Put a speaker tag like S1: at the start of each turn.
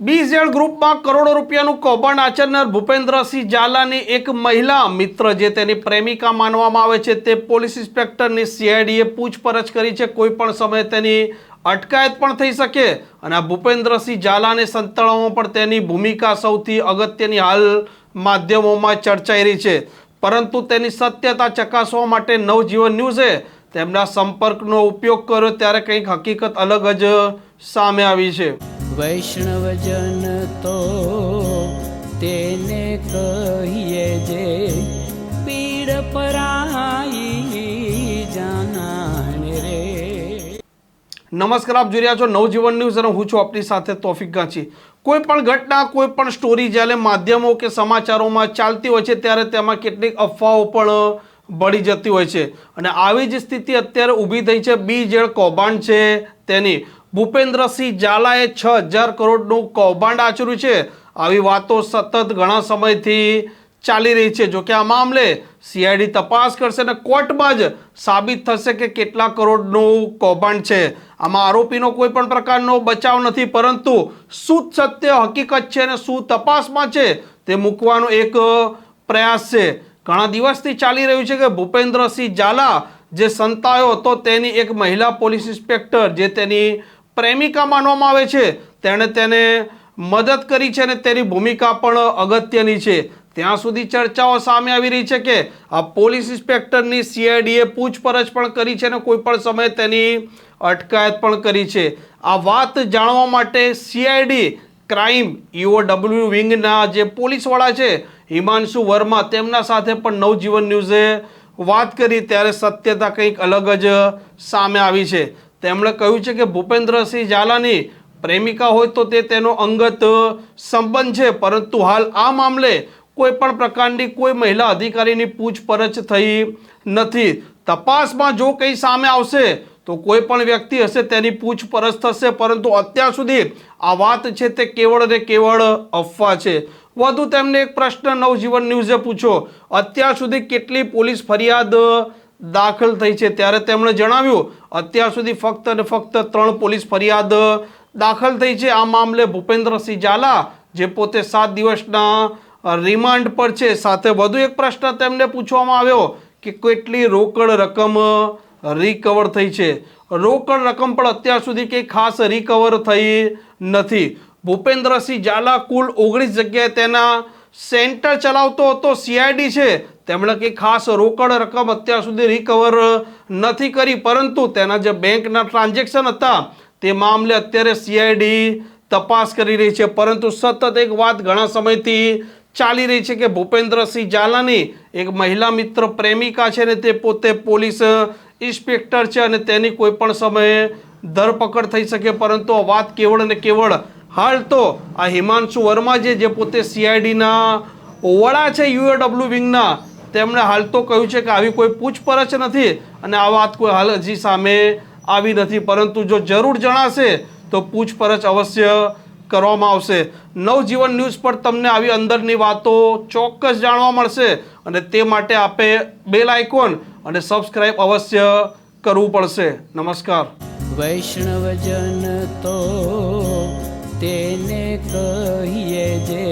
S1: BZ ગ્રુપમાં કરોડો રૂપિયાનું કૌભાંડ આચરનાર ભૂપેન્દ્રસિંહ ઝાલાની એક મહિલા મિત્ર જે તેની પ્રેમિકા માનવામાં આવે છે તે પોલીસ ઇન્સ્પેક્ટરની સીઆઈડીએ પૂછપરછ કરી છે. કોઈ પણ સમયે તેની અટકાયત પણ થઈ શકે અને આ ભૂપેન્દ્રસિંહ ઝાલાને સંતાડવામાં પણ તેની ભૂમિકા સૌથી અગત્યની હાલ માધ્યમોમાં ચર્ચાઈ રહી છે. પરંતુ તેની સત્યતા ચકાસવા માટે નવજીવન ન્યૂઝે તેમના સંપર્કનો ઉપયોગ કર્યો. ત્યારે કંઈક હકીકત અલગ જ સામે આવી છે.
S2: વૈષ્ણવજન તો તેને કહીએ જે પીડ પરાઈ જાનાને રે.
S1: નમસ્કાર આપ જોઈ રહ્યા છો નવજીવન ન્યૂઝ અને હું છું આપની સાથે તોફિક ગાંચી. કોઈ પણ ઘટના કોઈ પણ સ્ટોરી જ્યારે માધ્યમો કે સમાચારોમાં ચાલતી હોય છે ત્યારે તેમાં કેટલીક અફવાઓ પણ બળી જતી હોય છે. અને આવી જ સ્થિતિ અત્યારે ઊભી થઈ છે. બી જેડ કૌભાંડ છે તેની. ભૂપેન્દ્રસિંહ ઝાલાએ છ હજાર કરોડનું કૌભાંડ આચર્યું છે. આવી વાતો સતત ઘણા સમયથી ચાલી રહી છે. જોકે આ મામલે સીઆઈડી તપાસ કરશે અને કોર્ટમાં જ સાબિત થશે કે કેટલા કરોડનું કૌભાંડ છે. આમાં આરોપીનો કોઈ પણ પ્રકારનો બચાવ નથી, પરંતુ શું સત્ય હકીકત છે અને શું તપાસમાં છે તે મૂકવાનો એક પ્રયાસ છે. ઘણા દિવસથી ચાલી રહ્યું છે કે ભૂપેન્દ્રસિંહ ઝાલા જે સંતાયો હતો તેની એક મહિલા પોલીસ ઇન્સ્પેક્ટર, જે તેની પ્રેમિકા માનવામાં આવે છે. તેણે તેને મદદ કરી છે અને તેની ભૂમિકા પણ અગત્યની છે. ત્યાં સુધી ચર્ચાઓ સામે આવી રહી છે કે આ પોલીસ ઇન્સ્પેક્ટરની સીઆઈડીએ પૂછપરછ પણ કરી છે અને કોઈ પણ સમયે તેની અટકાયત પણ કરી છે. આ વાત જાણવા માટે સીઆઈડી ક્રાઇમ ઈઓડબ્લ્યુ વિંગના જે પોલીસવાળા છે, હિમાંશુ વર્મા તેમના સાથે પણ નવજીવન ન્યૂઝે વાત કરી. ત્યારે સત્યતા કંઈક અલગ જ સામે આવી છે. તેમણે કહ્યું છે કે ભૂપેન્દ્રસિંહ ઝાલાની પ્રેમિકા હોય તો તે તેનો અંગત સંબંધ છે, પરંતુ હાલ આ મામલે કોઈ પણ પ્રકારની કોઈ મહિલા અધિકારીની પૂછપરછ થઈ નથી. તપાસમાં જો કંઈ સામે આવશે, તો કોઈ પણ વ્યક્તિ હશે તેની પૂછપરછ થશે, પરંતુ અત્યાર સુધી આ વાત છે તે કેવળ ને કેવળ અફવા છે. વધુ તેમને એક પ્રશ્ન નવજીવન ન્યૂઝે પૂછો અત્યાર સુધી કેટલી પોલીસ ફરિયાદ દાખલ થઈ છે. ત્યારે તેમણે જણાવ્યું, અત્યાર સુધી ફક્ત અને ફક્ત ત્રણ પોલીસ ફરિયાદ દાખલ થઈ છે. આ મામલે ભૂપેન્દ્રસિંહ ઝાલા, જે પોતે સાત દિવસના રિમાન્ડ પર છે, સાથે વધુ એક પ્રશ્ન તેમને પૂછવામાં આવ્યો કે કેટલી રોકડ રકમ રિકવર થઈ છે. રોકડ રકમ પણ અત્યાર સુધી કંઈ ખાસ રિકવર થઈ નથી. ભૂપેન્દ્રસિંહ ઝાલા કુલ ઓગણીસ જગ્યાએ તેના સેન્ટર ચલાવતો હતો. સીઆઈડી છે. તેમણે કંઈ ખાસ રોકડ રકમ અત્યાર સુધી રિકવર નથી કરી, પરંતુ તેના જે બેંકના ટ્રાન્ઝેક્શન હતા, તે મામલે અત્યારે સીઆઈડી તપાસ કરી રહી છે. પરંતુ સતત એક વાત ઘણા સમયથી ચાલી રહી છે કે ભૂપેન્દ્રસિંહ ઝાલાની એક મહિલા મિત્ર પ્રેમિકા છે ને તે પોતે પોલીસ ઇન્સ્પેક્ટર છે અને તેની કોઈ પણ સમયે ધરપકડ થઈ શકે. પરંતુ વાત કેવળ ને કેવળ હાલ તો આ હિમાંશુ વર્મા જે પોતે સીઆઈડીના વડા છે યુએડબ્લ્યુ વિંગના તેમણે હાલ તો કહ્યું છે કે આવી કોઈ પૂછપરછ નથી અને આ વાત કોઈ હાલ હજી સામે આવી નથી. પરંતુ જો જરૂર જણાશે તો પૂછપરછ અવશ્ય કરવામાં આવશે. નવજીવન ન્યૂઝ પર તમને આવી અંદરની વાતો ચોક્કસ જાણવા મળશે અને તે માટે આપે બેલ આઇકોન અને સબસ્ક્રાઇબ અવશ્ય કરવું પડશે. નમસ્કાર.
S2: વૈષ્ણવજન તો તેને કહીએ જે